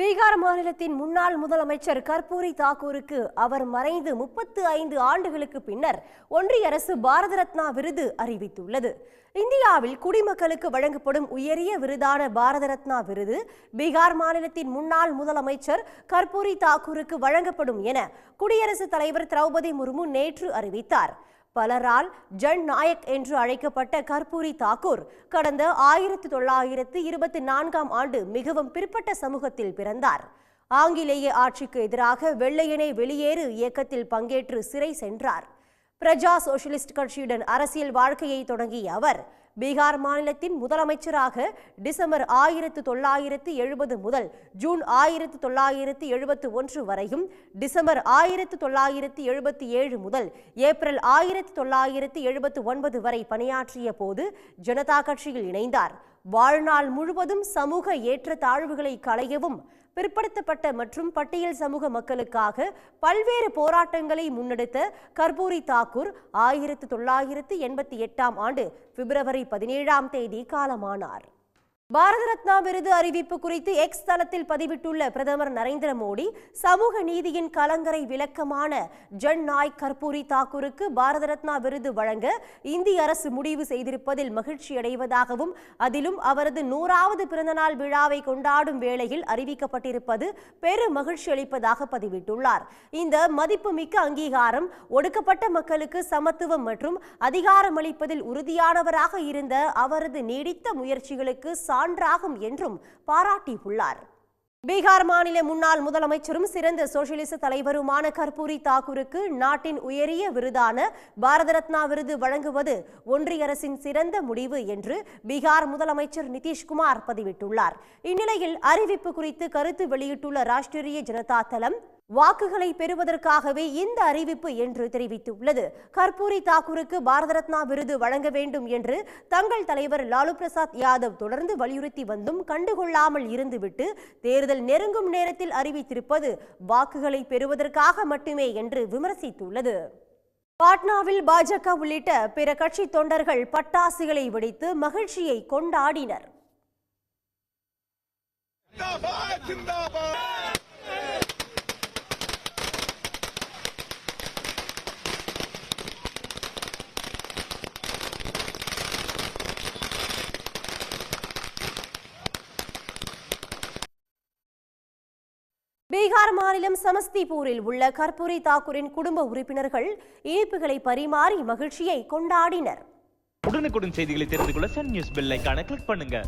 பீகார் மாநிலத்தின் முன்னாள் முதலமைச்சர் கர்பூரி தாக்கூருக்கு அவர் மறைந்து முப்பத்து ஐந்து ஆண்டுகளுக்கு பின்னர் ஒன்றிய அரசு பாரத ரத்னா விருது அறிவித்துள்ளது. இந்தியாவில் குடிமக்களுக்கு வழங்கப்படும் உயரிய விருதான பாரத ரத்னா விருது பீகார் மாநிலத்தின் முன்னாள் முதலமைச்சர் கர்பூரி தாக்கூருக்கு வழங்கப்படும் என குடியரசுத் தலைவர் திரௌபதி முர்மு நேற்று அறிவித்தார். பலரால் ஜன் நாயக் என்று அழைக்கப்பட்ட கர்பூரி தாக்கூர் கடந்த ஆயிரத்தி தொள்ளாயிரத்து இருபத்தி நான்காம் ஆண்டு மிகவும் பிற்பட்ட சமூகத்தில் பிறந்தார். ஆங்கிலேய ஆட்சிக்கு எதிராக வெள்ளையனே வெளியேறு இயக்கத்தில் பங்கேற்று சிறை சென்றார். பிரஜா சோசியலிஸ்ட் கட்சியுடன் அரசியல் வாழ்க்கையை தொடங்கிய அவர் பீகார் மாநிலத்தின் முதலமைச்சராக டிசம்பர் ஆயிரத்து தொள்ளாயிரத்து எழுபது முதல் ஜூன் ஆயிரத்து தொள்ளாயிரத்து எழுபத்து ஒன்று வரையும் டிசம்பர் ஆயிரத்து தொள்ளாயிரத்து எழுபத்தி ஏழு முதல் ஏப்ரல் ஆயிரத்து தொள்ளாயிரத்து எழுபத்து ஒன்பது வரை பணியாற்றிய போது ஜனதா கட்சியில் இணைந்தார். வாழ்நாள் முழுவதும் சமூக ஏற்றத்தாழ்வுகளை களையவும் பிற்படுத்தப்பட்ட மற்றும் பட்டியல் சமூக மக்களுக்காக பல்வேறு போராட்டங்களை முன்னெடுத்த கர்பூரி தாக்கூர் ஆயிரத்து தொள்ளாயிரத்து எண்பத்தி எட்டாம் ஆண்டு பிப்ரவரி பதினேழாம் தேதி காலமானார். பாரத ரத்னா விருது அறிவிப்பு குறித்து எக்ஸ் தளத்தில் பதிவிட்டுள்ள பிரதமர் நரேந்திர மோடி சமூக நீதியின் கலங்கரை விளக்கமான ஜன் நாய் கர்பூரி தாக்கூருக்கு பாரத ரத்னா விருது வழங்க இந்திய அரசு முடிவு செய்திருப்பதில் மகிழ்ச்சி அடைவதாகவும் அதிலும் அவரது நூறாவது பிறந்தநாள் விழாவை கொண்டாடும் வேளையில் அறிவிக்கப்பட்டிருப்பது பெரு மகிழ்ச்சி அளிப்பதாக பதிவிட்டுள்ளார். இந்த மதிப்புமிக்க அங்கீகாரம் ஒடுக்கப்பட்ட மக்களுக்கு சமத்துவம் மற்றும் அதிகாரமளிப்பதில் உறுதியானவராக இருந்த அவரது நீடித்த முயற்சிகளுக்கு சான்றாகும் என்றும் பாராட்டியுள்ளார். பீகார் மாநில முன்னாள் முதலமைச்சரும் சிறந்த சோசியலிச தலைவருமான கர்பூரி தாக்கூருக்கு நாட்டின் உயரிய விருதான பாரத ரத்னா விருது வழங்குவது ஒன்றிய அரசின் சிறந்த முடிவு என்று பீகார் முதலமைச்சர் நிதிஷ்குமார் பதிவிட்டுள்ளார். இந்நிலையில் அறிவிப்பு குறித்து கருத்து வெளியிட்டுள்ள ராஷ்டிரிய ஜனதா தளம் வாக்குகளை பெறுவதற்காகவே இந்த அறிவிப்பு என்று தெரிவித்துள்ளது. கர்பூரி தாக்கூருக்கு பாரத ரத்னா விருது வழங்க வேண்டும் என்று தங்கள் தலைவர் லாலு பிரசாத் யாதவ் தொடர்ந்து வலியுறுத்தி வந்தும் கண்டுகொள்ளாமல் இருந்துவிட்டு தேர்தல் நெருங்கும் நேரத்தில் அறிவித்திருப்பது வாக்குகளை பெறுவதற்காக மட்டுமே என்று விமர்சித்துள்ளது. பாட்னாவில் பாஜக உள்ளிட்ட பிற கட்சி தொண்டர்கள் பட்டாசுகளை வெடித்து மகிழ்ச்சியை கொண்டாடினர். பீகார் மாநிலம் சமஸ்திபூரில் உள்ள கர்பூரி தாக்கூரின் குடும்ப உறுப்பினர்கள் இனிப்புகளை பரிமாறி மகிழ்ச்சியை கொண்டாடினர். உடனுக்குடன் செய்திகளை தெரிந்து கொள்ள சன் நியூஸ் பெல் கிளிக் பண்ணுங்க.